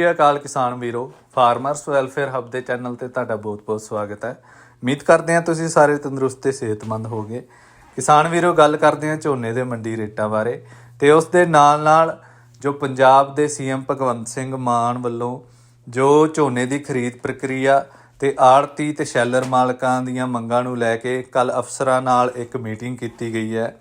ਸ੍ਰੀ ਅਕਾਲ ਕਿਸਾਨ ਵੀਰੋ ਫਾਰਮਰਸ ਵੈਲਫੇਅਰ ਹੱਬ ਦੇ ਚੈਨਲ ਤੇ ਤੁਹਾਡਾ ਬਹੁਤ-ਬਹੁਤ ਸਵਾਗਤ ਹੈ। ਉਮੀਦ ਕਰਦੇ ਹਾਂ ਤੁਸੀਂ ਸਾਰੇ ਤੰਦਰੁਸਤ ਤੇ ਸਿਹਤਮੰਦ ਹੋਗੇ ਕਿਸਾਨ ਵੀਰੋ, ਗੱਲ ਕਰਦੇ ਹਾਂ ਝੋਨੇ ਦੇ ਮੰਡੀ ਰੇਟਾਂ ਬਾਰੇ ਤੇ ਉਸ ਦੇ ਨਾਲ-ਨਾਲ ਜੋ ਪੰਜਾਬ ਦੇ ਸੀਐਮ ਭਗਵੰਤ ਸਿੰਘ ਮਾਨ ਵੱਲੋਂ ਜੋ ਝੋਨੇ ਦੀ ਖਰੀਦ ਪ੍ਰਕਿਰਿਆ ਤੇ ਆੜਤੀ ਤੇ ਸ਼ੈਲਰ ਮਾਲਕਾਂ ਦੀਆਂ ਮੰਗਾਂ ਨੂੰ ਲੈ ਕੇ ਕੱਲ ਅਫਸਰਾਂ ਨਾਲ ਇੱਕ ਮੀਟਿੰਗ ਕੀਤੀ ਗਈ ਹੈ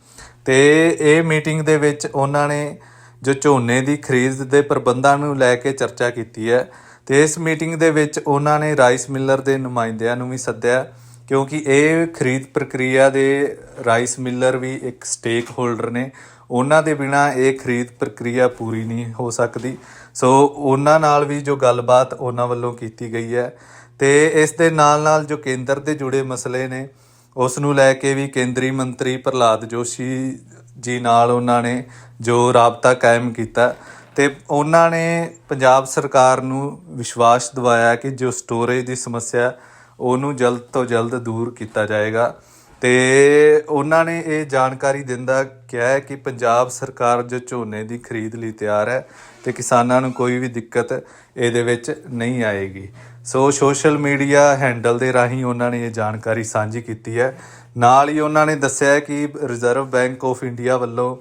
ਤੇ ਇਹ ਮੀਟਿੰਗ ਦੇ ਵਿੱਚ ਉਹਨਾਂ ਨੇ ਜੋ ਝੋਨੇ ਦੀ ਖਰੀਦ ਦੇ ਪ੍ਰਬੰਧਾਂ ਨੂੰ ਲੈ ਕੇ ਚਰਚਾ ਕੀਤੀ ਹੈ ਤੇ ਇਸ ਮੀਟਿੰਗ ਦੇ ਵਿੱਚ ਉਹਨਾਂ ਨੇ ਰਾਈਸ ਮਿਲਰ ਦੇ ਨੁਮਾਇੰਦਿਆਂ ਨੂੰ ਵੀ ਸੱਦਿਆ, ਕਿਉਂਕਿ ਇਹ ਖਰੀਦ ਪ੍ਰਕਿਰਿਆ ਦੇ ਰਾਈਸ ਮਿਲਰ ਵੀ ਇੱਕ ਸਟੇਕ ਹੋਲਡਰ ਨੇ। ਉਹਨਾਂ ਦੇ ਬਿਨਾ ਇਹ ਖਰੀਦ ਪ੍ਰਕਿਰਿਆ ਪੂਰੀ ਨਹੀਂ ਹੋ ਸਕਦੀ। ਸੋ ਉਹਨਾਂ ਨਾਲ ਵੀ ਜੋ ਗੱਲਬਾਤ ਉਹਨਾਂ ਵੱਲੋਂ ਕੀਤੀ ਗਈ ਹੈ ਤੇ ਇਸ ਦੇ ਨਾਲ ਨਾਲ ਜੋ ਕੇਂਦਰ ਦੇ ਜੁੜੇ ਮਸਲੇ ਨੇ, ਉਸ ਨੂੰ ਲੈ ਕੇ ਵੀ ਕੇਂਦਰੀ ਮੰਤਰੀ ਪ੍ਰਹਲਾਦ ਜੋਸ਼ੀ ਜੀ ਨਾਲ ਉਹਨਾਂ ਨੇ ਜੋ ਰਾਬਤਾ ਕਾਇਮ ਕੀਤਾ ਤੇ ਉਹਨਾਂ ਨੇ ਪੰਜਾਬ ਸਰਕਾਰ ਨੂੰ ਵਿਸ਼ਵਾਸ ਦਿਵਾਇਆ ਕਿ ਜੋ ਸਟੋਰੇਜ ਦੀ ਸਮੱਸਿਆ ਉਹਨੂੰ ਜਲਦ ਤੋਂ ਜਲਦ ਦੂਰ ਕੀਤਾ ਜਾਏਗਾ। ਤੇ ਉਹਨਾਂ ਨੇ ਇਹ ਜਾਣਕਾਰੀ ਦਿੰਦਾ ਕਿਹਾ ਹੈ ਕਿ ਪੰਜਾਬ ਸਰਕਾਰ ਜੋ ਝੋਨੇ ਦੀ ਖਰੀਦ ਲਈ ਤਿਆਰ ਹੈ ਤੇ ਕਿਸਾਨਾਂ ਨੂੰ ਕੋਈ ਵੀ ਦਿੱਕਤ ਇਹਦੇ ਵਿੱਚ ਨਹੀਂ ਆਏਗੀ। ਸੋ ਸੋਸ਼ਲ ਮੀਡੀਆ ਹੈਂਡਲ ਦੇ ਰਾਹੀਂ ਉਹਨਾਂ ਨੇ ਇਹ ਜਾਣਕਾਰੀ ਸਾਂਝੀ ਕੀਤੀ ਹੈ। ਨਾਲ ਹੀ ਉਹਨਾਂ ਨੇ ਦੱਸਿਆ ਹੈ ਕਿ ਰਿਜ਼ਰਵ ਬੈਂਕ ਆਫ ਇੰਡੀਆ ਵੱਲੋਂ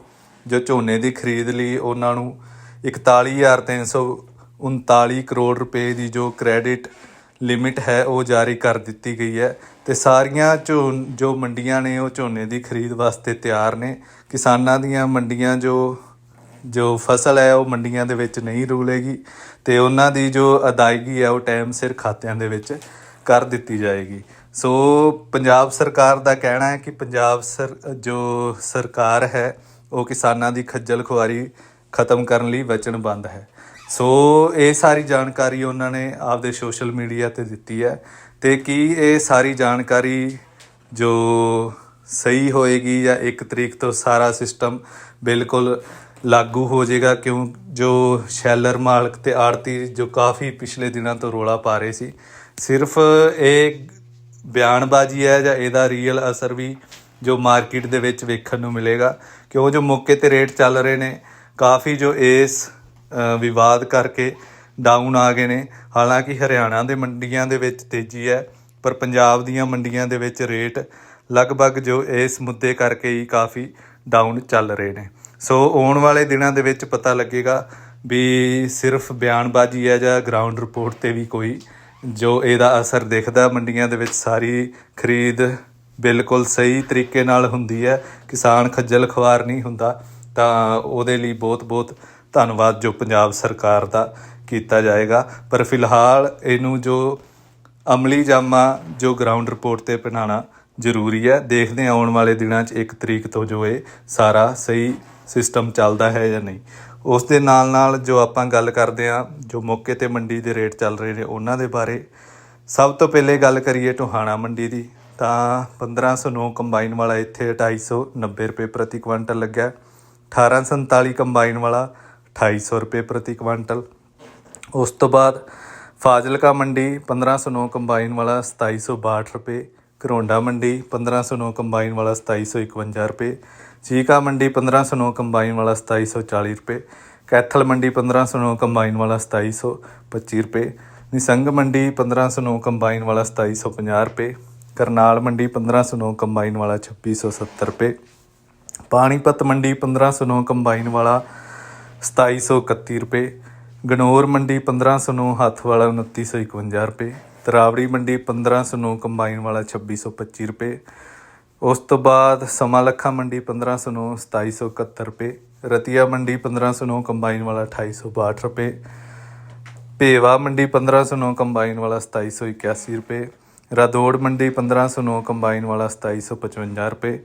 ਜੋ ਝੋਨੇ ਦੀ ਖਰੀਦ ਲਈ ਉਹਨਾਂ ਨੂੰ 41339 ਕਰੋੜ ਰੁਪਏ ਦੀ ਜੋ ਕ੍ਰੈਡਿਟ ਲਿਮਿਟ ਹੈ, ਉਹ ਜਾਰੀ ਕਰ ਦਿੱਤੀ ਗਈ ਹੈ। ਤੇ ਸਾਰੀਆਂ ਝੋ ਜੋ ਮੰਡੀਆਂ ਨੇ, ਉਹ ਝੋਨੇ ਦੀ ਖਰੀਦ ਵਾਸਤੇ ਤਿਆਰ ਨੇ। ਕਿਸਾਨਾਂ ਦੀਆਂ ਮੰਡੀਆਂ ਜੋ ਜੋ ਫਸਲ ਹੈ, ਉਹ ਮੰਡੀਆਂ ਦੇ ਵਿੱਚ ਨਹੀਂ ਰੁਲੇਗੀ ਤੇ ਉਹਨਾਂ ਦੀ ਜੋ ਅਦਾਇਗੀ ਹੈ, ਉਹ ਟਾਈਮ ਸਿਰ ਖਾਤਿਆਂ ਦੇ ਵਿੱਚ ਕਰ ਦਿੱਤੀ ਜਾਏਗੀ। ਸੋ ਪੰਜਾਬ ਸਰਕਾਰ ਦਾ ਕਹਿਣਾ ਹੈ ਕਿ ਪੰਜਾਬ ਸਰ, ਜੋ ਸਰਕਾਰ ਹੈ, ਉਹ ਕਿਸਾਨਾਂ ਦੀ ਖੱਜਲ ਖੁਆਰੀ ਖਤਮ ਕਰਨ ਲਈ ਵਚਨਬੱਧ ਹੈ। ਸੋ ਇਹ ਸਾਰੀ ਜਾਣਕਾਰੀ ਉਹਨਾਂ ਨੇ ਆਪਦੇ ਸੋਸ਼ਲ ਮੀਡੀਆ ਤੇ ਦਿੱਤੀ ਹੈ ਤੇ ਕੀ ਇਹ ਸਾਰੀ ਜਾਣਕਾਰੀ ਜੋ ਸਹੀ ਹੋਏਗੀ ਜਾਂ ਇੱਕ ਤਰੀਕ ਤੋਂ ਸਾਰਾ ਸਿਸਟਮ ਬਿਲਕੁਲ ਲਾਗੂ ਹੋ ਜਾਏਗਾ ਕਿਉਂ? ਜੋ ਸ਼ੈਲਰ ਮਾਲਕ ਤੇ ਆੜਤੀ ਜੋ ਕਾਫੀ ਪਿਛਲੇ ਦਿਨਾਂ ਤੋਂ ਰੋਲਾ ਪਾ ਰਹੇ ਸੀ, ਸਿਰਫ ਇਹ ਬਿਆਨਬਾਜ਼ੀ ਹੈ ਜਾਂ ਇਹਦਾ ਰੀਅਲ ਅਸਰ ਵੀ ਜੋ ਮਾਰਕੀਟ ਦੇ ਵਿੱਚ ਵੇਖਣ ਨੂੰ ਮਿਲੇਗਾ ਕਿਉਂ ਜੋ ਮੌਕੇ ਤੇ ਰੇਟ ਚੱਲ ਰਹੇ ਨੇ, ਕਾਫੀ ਜੋ ਇਸ ਵਿਵਾਦ ਕਰਕੇ ਡਾਊਨ ਆ ਗਏ ਨੇ। ਹਾਲਾਂਕਿ ਹਰਿਆਣਾ ਦੇ ਮੰਡੀਆਂ ਦੇ ਵਿੱਚ ਤੇਜ਼ੀ ਹੈ, ਪਰ ਪੰਜਾਬ ਦੀਆਂ ਮੰਡੀਆਂ ਦੇ ਵਿੱਚ ਰੇਟ ਲਗਭਗ ਜੋ ਇਸ ਮੁੱਦੇ ਕਰਕੇ ਹੀ ਕਾਫੀ ਡਾਊਨ ਚੱਲ ਰਹੇ ਨੇ। ਸੋ ਆਉਣ ਵਾਲੇ ਦਿਨਾਂ ਦੇ ਵਿੱਚ ਪਤਾ ਲੱਗੇਗਾ ਵੀ ਸਿਰਫ ਬਿਆਨਬਾਜ਼ੀ ਹੈ ਜਾਂ ਗਰਾਊਂਡ ਰਿਪੋਰਟ ਤੇ ਵੀ ਕੋਈ ਜੋ ਇਹਦਾ ਅਸਰ ਦਿਖਦਾ ਮੰਡੀਆਂ ਦੇ ਵਿੱਚ ਸਾਰੀ ਖਰੀਦ ਬਿਲਕੁਲ ਸਹੀ ਤਰੀਕੇ ਨਾਲ ਹੁੰਦੀ ਹੈ, ਕਿਸਾਨ ਖੱਜਲ ਖਵਾਰ ਨਹੀਂ ਹੁੰਦਾ, ਤਾਂ ਉਹਦੇ ਲਈ ਬਹੁਤ-ਬਹੁਤ ਧੰਨਵਾਦ ਜੋ ਪੰਜਾਬ ਸਰਕਾਰ ਦਾ ਕੀਤਾ ਜਾਏਗਾ। ਪਰ ਫਿਲਹਾਲ ਇਹਨੂੰ ਜੋ ਅਮਲੀ ਜਾਮਾ ਜੋ ਗਰਾਊਂਡ ਰਿਪੋਰਟ ਤੇ ਬਣਾਉਣਾ ਜ਼ਰੂਰੀ ਹੈ, ਦੇਖਦੇ ਹਾਂ ਆਉਣ ਵਾਲੇ ਦਿਨਾਂ 'ਚ 1 ਤਰੀਕ ਤੋਂ ਜੋ ਇਹ ਸਾਰਾ ਸਹੀ ਸਿਸਟਮ ਚੱਲਦਾ ਹੈ ਜਾਂ ਨਹੀਂ। ਉਸ ਦੇ ਨਾਲ ਨਾਲ ਜੋ ਆਪਾਂ ਗੱਲ ਕਰਦੇ ਹਾਂ, ਜੋ ਮੌਕੇ ਤੇ ਮੰਡੀ ਦੇ ਰੇਟ ਚੱਲ ਰਹੇ ਨੇ, ਉਹਨਾਂ ਦੇ ਬਾਰੇ ਸਭ ਤੋਂ ਪਹਿਲੇ ਗੱਲ ਕਰੀਏ ਟੋਹਾਣਾ ਮੰਡੀ ਦੀ, ਤਾਂ 1509 ਕੰਬਾਈਨ ਵਾਲਾ ਇੱਥੇ 250 ਰੁਪਏ ਪ੍ਰਤੀ ਕੁਇੰਟਲ ਲੱਗਿਆ। 1847 ਕੰਬਾਈਨ ਵਾਲਾ 2800 ਰੁਪਏ ਪ੍ਰਤੀ ਕੁਇੰਟਲ। ਉਸ ਤੋਂ ਬਾਅਦ ਫਾਜ਼ਿਲਕਾ ਮੰਡੀ 1509 ਕੰਬਾਈਨ ਵਾਲਾ 2762 ਰੁਪਏ। ਕਰੋਂਡਾ ਮੰਡੀ 1509 ਕੰਬਾਈਨ ਵਾਲਾ 2751 ਰੁਪਏ, ਚੀਕਾ ਮੰਡੀ 1509 ਕੰਬਾਈਨ ਵਾਲਾ 2740 ਰੁਪਏ, ਕੈਥਲ ਮੰਡੀ 1509 ਕੰਬਾਈਨ ਵਾਲਾ 2725 ਰੁਪਏ, ਨਿਸੰਗ ਮੰਡੀ 1509 ਕੰਬਾਈਨ ਵਾਲਾ 2750 ਰੁਪਏ, ਕਰਨਾਲ ਮੰਡੀ 1509 ਕੰਬਾਈਨ ਵਾਲਾ 2670 ਰੁਪਏ, ਪਾਣੀਪਤ ਮੰਡੀ 1509 ਕੰਬਾਈਨ ਵਾਲਾ 2731 ਰੁਪਏ, ਗਨੌਰ ਮੰਡੀ 1509 ਹੱਥ ਵਾਲਾ 2951 ਰੁਪਏ ਤਰਾਵੜੀ ਮੰਡੀ 1509 ਕੰਬਾਈਨ ਵਾਲਾ 2625 ਰੁਪਏ। ਉਸ ਤੋਂ ਬਾਅਦ ਸਮਾਂ ਲੱਖਾ ਮੰਡੀ 1509 2771 ਰੁਪਏ। ਰਤੀਆ ਮੰਡੀ 1509 ਕੰਬਾਈਨ ਵਾਲਾ 2862 ਰੁਪਏ। ਭੇਵਾ ਮੰਡੀ 1509 ਕੰਬਾਈਨ ਵਾਲਾ 2781 ਰੁਪਏ। ਰਾਦੌੜ ਮੰਡੀ 1509 ਕੰਬਾਈਨ ਵਾਲਾ 2755 ਰੁਪਏ।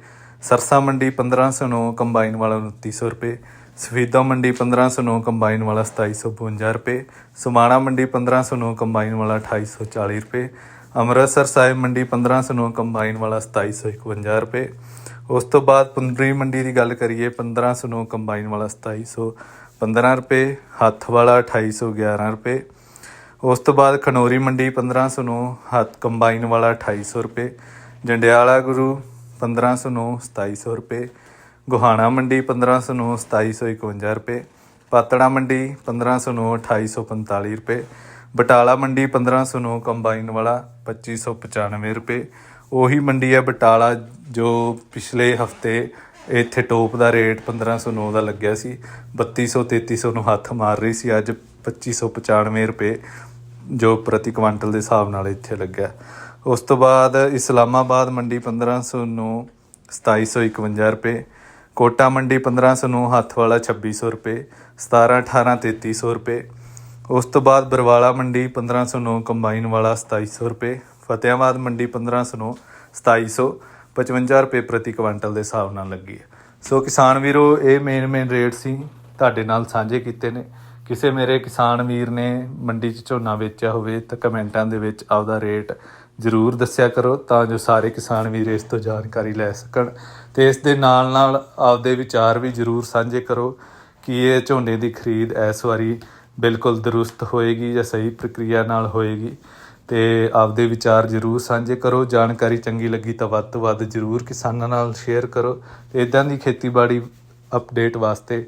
ਸਰਸਾ ਮੰਡੀ 1509 ਕੰਬਾਈਨ ਵਾਲਾ 2900 ਰੁਪਏ, ਸਫੀਦਾ ਮੰਡੀ 1509 ਕੰਬਾਈਨ ਵਾਲਾ 2752 ਰੁਪਏ, ਸੁਮਾਣਾ ਮੰਡੀ 1509 ਕੰਬਾਈਨ ਵਾਲਾ 2840 ਰੁਪਏ, ਅੰਮ੍ਰਿਤਸਰ ਸਾਹਿਬ ਮੰਡੀ 1509 ਕੰਬਾਈਨ ਵਾਲਾ 2751 ਰੁਪਏ। ਉਸ ਤੋਂ ਬਾਅਦ ਪੁੰਦਰੀ ਮੰਡੀ ਦੀ ਗੱਲ ਕਰੀਏ 1509 ਕੰਬਾਈਨ ਵਾਲਾ 2715 ਰੁਪਏ, ਹੱਥ ਵਾਲਾ 2811 ਰੁਪਏ। ਉਸ ਤੋਂ ਬਾਅਦ ਖਨੋਰੀ ਮੰਡੀ 1509 ਹੱਥ ਕੰਬਾਈਨ ਵਾਲਾ 2800 ਰੁਪਏ। ਜੰਡਿਆਲਾ ਗੁਰੂ 1509 2700 ਰੁਪਏ। ਗੁਹਾਣਾ ਮੰਡੀ 1509 2751 ਰੁਪਏ। ਪਾਤੜਾ ਮੰਡੀ 1509 2845 ਰੁਪਏ। ਬਟਾਲਾ ਮੰਡੀ 1509 ਕੰਬਾਈਨ ਵਾਲਾ 2595 ਰੁਪਏ। ਉਹੀ ਮੰਡੀ ਹੈ ਬਟਾਲਾ, ਜੋ ਪਿਛਲੇ ਹਫ਼ਤੇ ਇੱਥੇ ਟੋਪ ਦਾ ਰੇਟ 1509 ਦਾ ਲੱਗਿਆ ਸੀ। 3200 3300 ਨੂੰ ਹੱਥ ਮਾਰ ਰਹੀ ਸੀ, ਅੱਜ 2595 ਰੁਪਏ, ਜੋ ਪ੍ਰਤੀ ਕੁਆਂਟਲ ਦੇ ਹਿਸਾਬ ਨਾਲ ਇੱਥੇ ਲੱਗਿਆ। ਉਸ ਤੋਂ ਬਾਅਦ ਇਸਲਾਮਾਬਾਦ ਮੰਡੀ 1509 2751 ਰੁਪਏ, ਕੋਟਾ ਮੰਡੀ 1509 ਹੱਥ ਵਾਲਾ 2600 ਰੁਪਏ 17 18 3300 ਰੁਪਏ, ਉਸ ਤੋਂ ਬਾਅਦ ਬਰਵਾਲਾ ਮੰਡੀ 1509 ਕੰਬਾਈਨ ਵਾਲਾ 2700 ਰੁਪਏ, ਫਤਿਆਬਾਦ ਮੰਡੀ 1509 2700 55 ਰੁਪਏ ਪ੍ਰਤੀ ਕੁਇੰਟਲ ਦੇ ਹਿਸਾਬ ਨਾਲ ਲੱਗੀ ਹੈ। ਸੋ ਕਿਸਾਨ ਵੀਰੋ, ਇਹ ਮੇਨ ਮੇਨ ਰੇਟ ਸੀ, ਤੁਹਾਡੇ ਨਾਲ ਸਾਂਝੇ ਕੀਤੇ ਨੇ। ਕਿਸੇ ਮੇਰੇ ਕਿਸਾਨ ਵੀਰ ਨੇ ਮੰਡੀ 'ਚ ਝੋਨਾ ਵੇਚਿਆ ਹੋਵੇ ਤਾਂ ਕਮੈਂਟਾਂ ਦੇ ਵਿੱਚ ਆਪਦਾ ਰੇਟ ਜ਼ਰੂਰ ਦੱਸਿਆ ਕਰੋ ਤਾਂ ਜੋ ਸਾਰੇ ਕਿਸਾਨ ਵੀਰ ਇਸ ਤੋਂ ਜਾਣਕਾਰੀ ਲੈ ਸਕਣ ਤੇ ਇਸ ਦੇ ਨਾਲ ਨਾਲ ਆਪਦੇ ਵਿਚਾਰ ਵੀ ਜ਼ਰੂਰ ਸਾਂਝੇ ਕਰੋ ਕਿ ਇਹ ਝੋਨੇ ਦੀ ਖਰੀਦ ਇਸ ਵਾਰੀ ਬਿਲਕੁਲ ਦਰੁਸਤ ਹੋਏਗੀ ਜਾਂ ਸਹੀ ਪ੍ਰਕਿਰਿਆ ਨਾਲ ਹੋਏਗੀ ਤੇ ਆਪਦੇ ਵਿਚਾਰ ਜ਼ਰੂਰ ਸਾਂਝੇ ਕਰੋ, ਜਾਣਕਾਰੀ ਚੰਗੀ ਲੱਗੀ ਤਾਂ ਵੱਧ ਤੋਂ ਵੱਧ ਜ਼ਰੂਰ ਕਿਸਾਨਾਂ ਨਾਲ ਸ਼ੇਅਰ ਕਰੋ। ਤੇ ਇਦਾਂ ਦੀ ਖੇਤੀਬਾੜੀ ਅਪਡੇਟ ਵਾਸਤੇ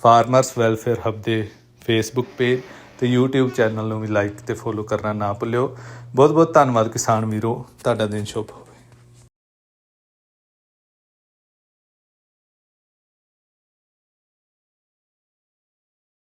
ਫਾਰਮਰਸ ਵੈਲਫੇਅਰ ਹੱਬ ਦੇ ਫੇਸਬੁੱਕ ਪੇਜ ਤੇ YouTube ਚੈਨਲ ਨੂੰ ਵੀ ਲਾਈਕ ਤੇ ਫੋਲੋ ਕਰਨਾ ਨਾ ਭੁੱਲਿਓ। ਬਹੁਤ ਬਹੁਤ ਧੰਨਵਾਦ ਕਿਸਾਨ ਵੀਰੋ। ਤੁਹਾਡਾ ਦਿਨ ਸ਼ੁਭ